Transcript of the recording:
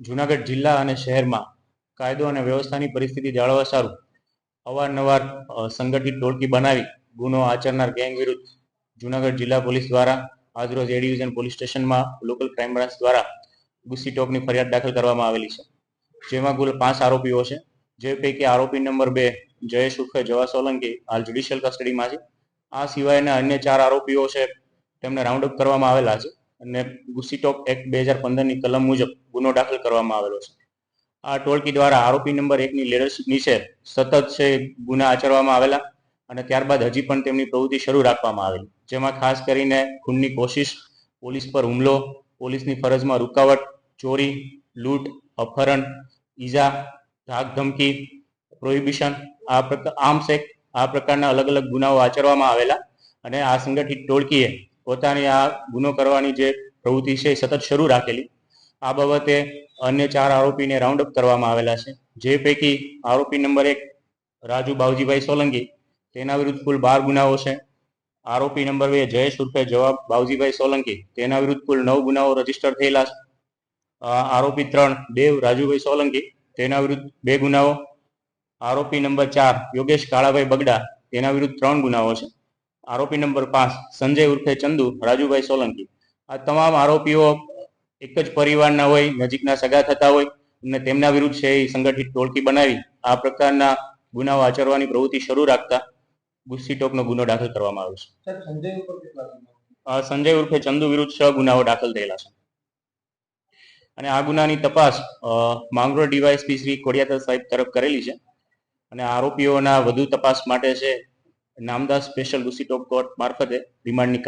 જુનાગઢ જિલ્લા અને શહેરમાં કાયદો અને વ્યવસ્થાની પરિસ્થિતિ જાળવવા સારું. અવારનવાર સંગઠિત ટોળકી બનાવી ગુનો આચરનાર ગેંગ વિરુદ્ધ જુનાગઢ જિલ્લા પોલીસ દ્વારા આજરોજ એ ડિવિઝન પોલીસ સ્ટેશનમાં લોકલ ક્રાઇમ બ્રાન્ચ દ્વારા ગુસ્સી ટોકની ફરિયાદ દાખલ કરવામાં આવેલી છે. જેમાં કુલ પાંચ આરોપીઓ છે. જે પૈકી આરોપી નંબર બે જયેશ ઉર્ફે જવા સોલંકી હાલ જ્યુડિશિયલ કસ્ટડીમાં છે. આ સિવાયના અન્ય ચાર આરોપીઓ છે, તેમને રાઉન્ડ અપ કરવામાં આવેલા છે. અને ગુસીટોપ એક્ટ બે હજાર પંદરની કલમ મુજબ ગુનો દાખલ કરવામાં આવેલો છે. આ ટોળકી દ્વારા આરોપી નંબર એકની લીડરશીપ નીચે સતત છે ગુના આચરવામાં આવેલા અને ત્યારબાદ હજી પણ તેમની પ્રવૃત્તિ શરૂ રાખવામાં આવેલી. જેમાં ખાસ કરીને ખૂનની કોશિશ, પોલીસ પર હુમલો, પોલીસની ફરજમાં રૂકાવટ, ચોરી, લૂંટ, અપહરણ, ઈજા ધાક ધમકી પ્રોહિબિશન, આ પ્રકાર આર્મ્સ એક્ટ આ પ્રકારના અલગ અલગ ગુનાઓ આચરવામાં આવેલા અને આ સંગઠિત ટોળકીએ પોતાની આ ગુનો કરવાની જે પ્રવૃત્તિ છે સતત શરૂ રાખેલી. આ બાબતે અન્ય ચાર આરોપીને રાઉન્ડ અપ કરવામાં આવેલા છે. જે પૈકી આરોપી નંબર એક રાજુ બાવજીભાઈ સોલંકી, તેના વિરુદ્ધ કુલ બાર ગુનાઓ છે. આરોપી નંબર બે જયેશ ઉર્ફે જવાબ બાવજીભાઈ સોલંકી, તેના વિરુદ્ધ કુલ નવ ગુનાઓ રજિસ્ટર થયેલા છે. આરોપી ત્રણ દેવ રાજુભાઈ સોલંકી, તેના વિરુદ્ધ બે ગુનાઓ. આરોપી નંબર ચાર યોગેશ કાળાભાઈ બગડા, તેના વિરુદ્ધ ત્રણ ગુનાઓ છે. આરોપી નંબર પાંચ સંજય ઉર્ફે ચંદુ રાજુભાઈ સોલંકી. આ તમામ આરોપીઓ એક જ પરિવારના હોય નજીકના સગા થતા હોય અને તેમના વિરુદ્ધ છે એ સંગઠિત ટોળકી બનાવી આ પ્રકારના ગુનાઓ આચરવાની પ્રવૃત્તિ શરૂ રાખતા ગુસ્સી ટોકનો ગુનો દાખલ કરવામાં આવ્યો છે. સંજય ઉર્ફે ચંદુ વિરુદ્ધ છ ગુનાઓ દાખલ થયેલા છે. અને આ ગુનાની તપાસ માંગરોળ ડીવાયએસપી શ્રી કોડિયાતર સાહેબ તરફ કરેલી છે. અને આરોપીઓના વધુ તપાસ માટે છે નામદાસ સ્પેશિયલ લુસી ટોપ કોર્ટ મારફતે રિમાન્ડની